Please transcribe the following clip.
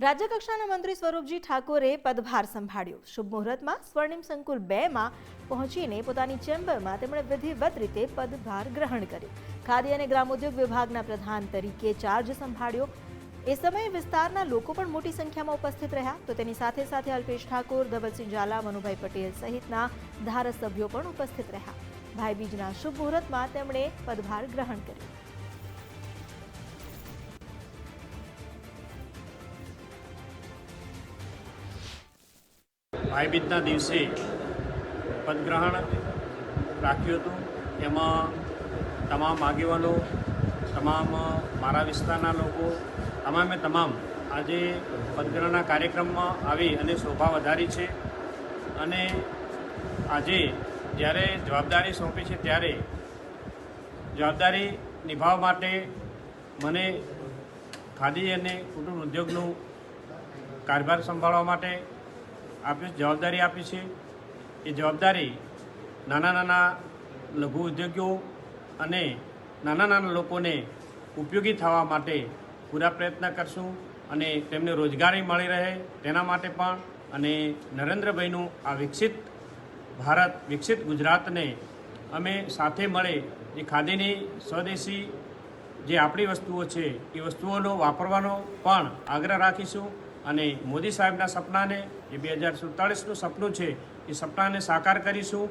રાજ્યકક્ષાના મંત્રી સ્વરૂપજી ઠાકોરે પદભાર સંભાળ્યો. શુભ મુહૂર્તમાં સ્વર્ણિમ સંકુલ બેમાં પહોંચીને પોતાની ચેમ્બરમાં તેમણે વિધિવત રીતે પદભાર ગ્રહણ કર્યો. ખાદી અને ગ્રામોદ્યોગ વિભાગના પ્રધાન તરીકે ચાર્જ સંભાળ્યો. એ સમયે વિસ્તારના લોકો પણ મોટી સંખ્યામાં ઉપસ્થિત રહ્યા. તો તેની સાથે સાથે અલ્પેશ ઠાકોર, ધવલસિંહ ઝાલા, મનુભાઈ પટેલ સહિતના ધારાસભ્યો પણ ઉપસ્થિત રહ્યા. ભાઈબીજના શુભ મુહૂર્તમાં તેમણે પદભાર ગ્રહણ કર્યો. ભાઈબીજના દિવસે પદગ્રહણ રાખ્યું હતું. એમાં તમામ આગેવાનો, તમામ મારા વિસ્તારના લોકો, તમામે તમામ આજે પદગ્રહણના કાર્યક્રમમાં આવી અને શોભા વધારી છે. અને આજે જ્યારે જવાબદારી સોંપી છે ત્યારે જવાબદારી નિભાવવા માટે મને ખાદી અને કુટુંબ ઉદ્યોગનું કારભાર સંભાળવા માટે આપી જવાબદારી આપી છે. એ જવાબદારી નાના નાના લઘુ ઉદ્યોગો અને નાના નાના લોકોને ઉપયોગી થવા માટે પૂરા પ્રયત્ન કરશું અને તેમને રોજગારી મળી રહે તેના માટે પણ. અને નરેન્દ્રભાઈનું આ વિકસિત ભારત, વિકસિત ગુજરાતને અમે સાથે મળે એ ખાદીની સ્વદેશી જે આપણી વસ્તુઓ છે, એ વસ્તુઓનો વાપરવાનો પણ આગ્રહ રાખીશું. અને મોદી સાહેબના સપનાને જે બે હજાર સુડતાળીસનું સપનું છે એ સપનાને સાકાર કરીશું.